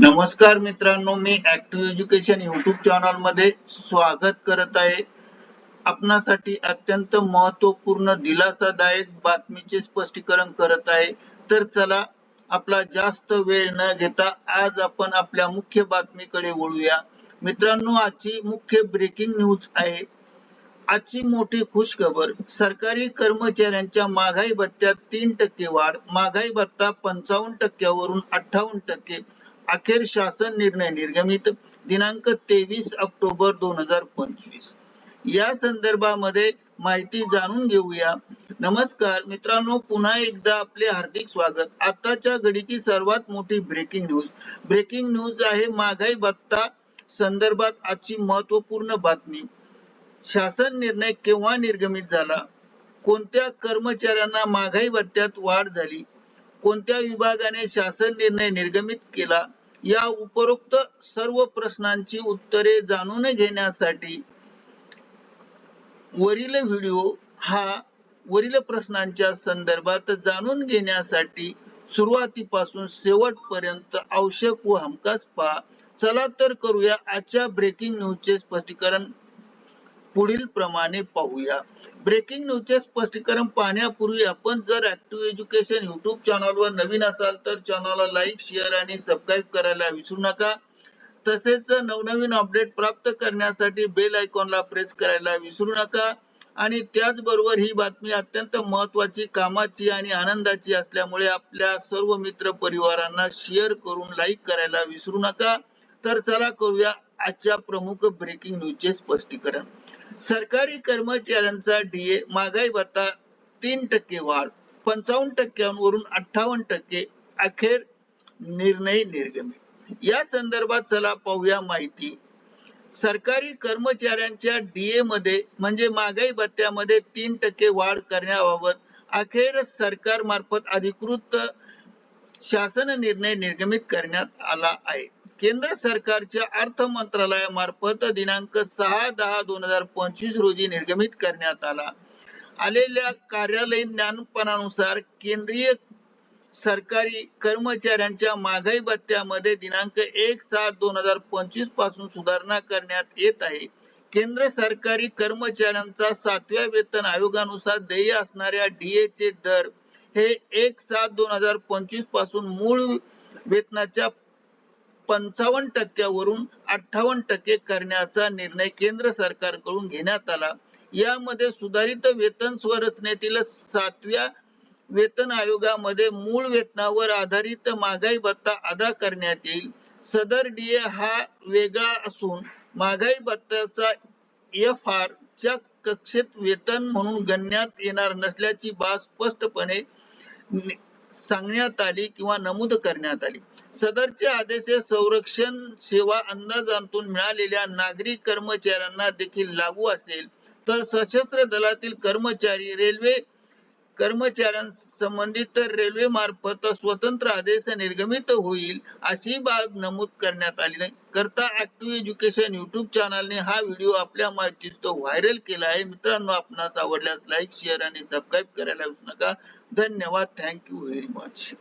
नमस्कार मित्रांनो मी ऍक्टिव्ह एज्युकेशन युट्यूब चॅनलमध्ये स्वागत करत आहे. आपणासाठी अत्यंत महत्त्वपूर्ण दिलासादायक बातमीचे स्पष्टीकरण करत आहे. तर चला आपला जास्त वेळ न घेता आज आपण आपल्या मुख्य बातमीकडे वळूया. मित्रांनो आजची मुख्य ब्रेकिंग न्यूज आहे. आजची मोठी खुशखबर सरकारी कर्मचाऱ्यांच्या महागाई भत्त्यात तीन टक्के वाढ महागाई भत्ता पंचावन्न टक्क्यावरून अठ्ठावन्न टक्के अखेर शासन निर्णय निर्गमित दिनांक तेवीस ऑक्टोबर दोन हजार पंचवीस. या संदर्भामध्ये माहिती जाणून घेऊया. नमस्कार मित्रांनो पुन्हा एकदा आपले हार्दिक स्वागत. आताच्या घडीची सर्वात मोठी ब्रेकिंग न्यूज ब्रेकिंग न्यूज आहे महागाई भत्ता संदर्भात आजची महत्त्वपूर्ण बातमी. शासन निर्णय केव्हा निर्गमित झाला? कोणत्या कर्मचाऱ्यांना महागाई भत्त्यात वाढ झाली? कोणत्या विभागाने शासन निर्णय निर्गमित केला? या उपरोक्त सर्व प्रश्नांची उत्तरे जाणून घेण्यासाठी वरील व्हिडिओ हा वरील प्रश्नांच्या संदर्भात जाणून घेण्यासाठी सुरुवातीपासून शेवटपर्यंत आवश्यक व हमखास पहा. चला तर करूया आजच्या ब्रेकिंग न्यूजचे स्पष्टीकरण. पुढील प्रमाणे पाहूया ब्रेकिंग न्यूजचे स्पष्टीकरण पाहण्यापूर्वी आपण जर ऍक्टिव्ह एज्युकेशन युट्यूब चॅनलवर नवीन असाल तर चॅनलला लाईक शेअर आणि सबस्क्राईब करायला विसरू नका. तसेच नवनवीन अपडेट प्राप्त करण्यासाठी बेल आयकॉनला प्रेस करायला विसरू नका. आणि त्याचबरोबर ही बातमी अत्यंत महत्वाची कामाची आणि आनंदाची असल्यामुळे आपल्या सर्व मित्र परिवारांना शेअर करून लाईक करायला विसरू नका. तर चला करूया आजच्या प्रमुख ब्रेकिंग न्यूजचे स्पष्टीकरण. सरकारी कर्मचाऱ्यांचा डीए महागाई भत्ता तीन टक्के वाढ पंचावन्न टक्क्यांवरून अठ्ठावन्न टक्के अखेर निर्णय निर्गमित या संदर्भात चला पाहूया माहिती. सरकारी कर्मचाऱ्यांच्या डीए मध्ये म्हणजे महागाई भत्त्यामध्ये तीन टक्के वाढ करण्याबाबत अखेर सरकार मार्फत अधिकृत शासन निर्णय निर्गमित करण्यात आला आहे. केंद्र सरकारच्या अर्थ मंत्रालयामार्फत दिनांक सहा दहा दोन हजार पंचवीस रोजी निर्गमित करण्यात आला. आलेल्या कार्यालयीन ज्ञानपणानुसार केंद्रीय सरकारी कर्मचाऱ्यांच्या महागाई भत्त्यामध्ये दिनांक एक सात दोन हजार पंचवीसपासून सुधारणा करण्यात येत आहे. केंद्र सरकारी कर्मचाऱ्यांचा सातव्या वेतन आयोगानुसार देय असणाऱ्या डीए चे दर हे एक सात दोन हजार पंचवीसपासून मूळ वेतनाच्या पंचावन्न टक्क्यावरून अठ्ठावन्न टक्के करण्याचा निर्णय केंद्र सरकारकडून घेण्यात आला. यामध्ये सुधारित वेतन स्वरचनेतील सातव्या वेतन आयोगामध्ये मूळ वेतनावर आधारित महागाई भत्ता अदा करण्यात येईल. सदर डीए हा वेगळा असून महागाई भत्त्याचा एफ आर च्या कक्षेत वेतन म्हणून गणण्यात येणार नसल्याची बाब स्पष्टपणे सांगण्यात आली किंवा नमूद करण्यात आली. सदरचे आदेश हे संरक्षण सेवा अंदाजातून मिळालेल्या नागरिक कर्मचाऱ्यांना देखील लागू असेल. तर सशस्त्र दलातील कर्मचारी रेल्वे कर्मचाऱ्यांसंबंधित रेल्वे मार्फत स्वतंत्र आदेश निर्गमित होईल अशी बाब नमूद करण्यात आली नाही. करता ऍक्टिव्ह एज्युकेशन युट्यूब चॅनलने हा व्हिडिओ आपल्या माहितीस तो व्हायरल केला आहे. मित्रांनो आपणास आवडल्यास लाईक शेअर आणि सबस्क्राईब करायला विसरू नका. धन्यवाद. Thank you very much